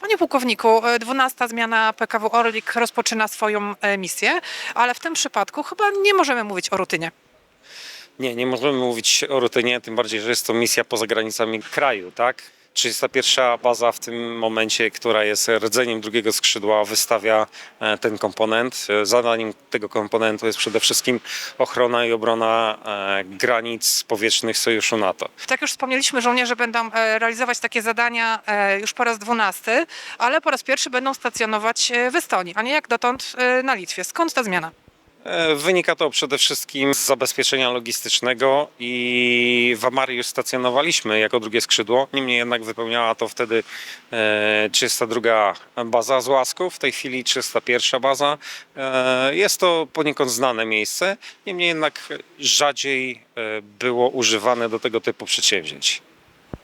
Panie pułkowniku, e, 12 zmiana PKW Orlik rozpoczyna swoją e, misję, ale w tym przypadku chyba nie możemy mówić o rutynie. Nie, nie możemy mówić o rutynie, tym bardziej, że jest to misja poza granicami kraju, tak? 31 baza w tym momencie, która jest rdzeniem drugiego skrzydła, wystawia e, ten komponent. Zadaniem tego komponentu jest przede wszystkim ochrona i obrona e, granic powietrznych Sojuszu NATO. Tak już wspomnieliśmy, żołnierze będą e, realizować takie zadania już po raz 12, ale po raz pierwszy będą stacjonować w Estonii, a nie jak dotąd na Litwie. Skąd ta zmiana? E, Wynika to przede wszystkim z zabezpieczenia logistycznego i w Amarii już stacjonowaliśmy jako drugie skrzydło. Niemniej jednak wypełniała to wtedy e, 32 baza z Łasków, w tej chwili 301 baza. E, Jest to poniekąd znane miejsce, niemniej jednak rzadziej e, było używane do tego typu przedsięwzięć.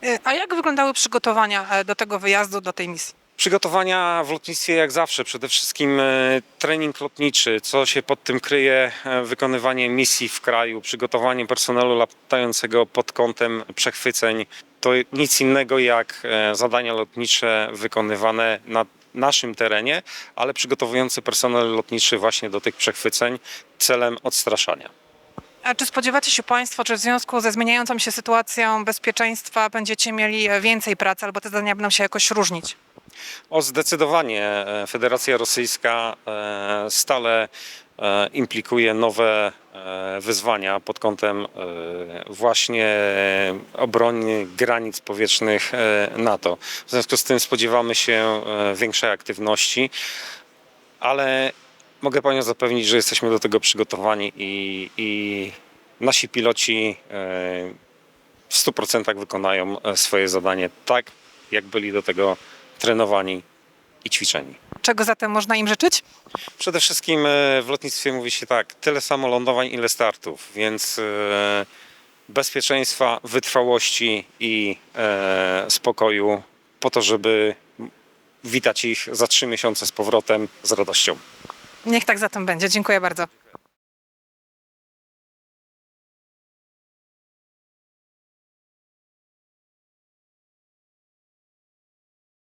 E, A jak wyglądały przygotowania e, do tego wyjazdu, do tej misji? Przygotowania w lotnictwie jak zawsze, przede wszystkim e, trening lotniczy, co się pod tym kryje, e, wykonywanie misji w kraju, przygotowanie personelu latającego pod kątem przechwyceń. To nic innego jak e, zadania lotnicze wykonywane na naszym terenie, ale przygotowujący personel lotniczy właśnie do tych przechwyceń celem odstraszania. A czy spodziewacie się Państwo, że w związku ze zmieniającą się sytuacją bezpieczeństwa będziecie mieli więcej pracy albo te zadania będą się jakoś różnić? O zdecydowanie e, Federacja Rosyjska e, stale e, implikuje nowe wyzwania pod kątem właśnie obrony granic powietrznych NATO. W związku z tym spodziewamy się większej aktywności, ale mogę Panią zapewnić, że jesteśmy do tego przygotowani i, i nasi piloci w 100% wykonają swoje zadanie tak, jak byli do tego trenowani i ćwiczeni. Czego zatem można im życzyć? Przede wszystkim e, w lotnictwie mówi się tak, tyle samo lądowań, ile startów, więc e, bezpieczeństwa, wytrwałości i e, spokoju po to, żeby witać ich za trzy miesiące z powrotem z radością. Niech tak zatem będzie. Dziękuję bardzo.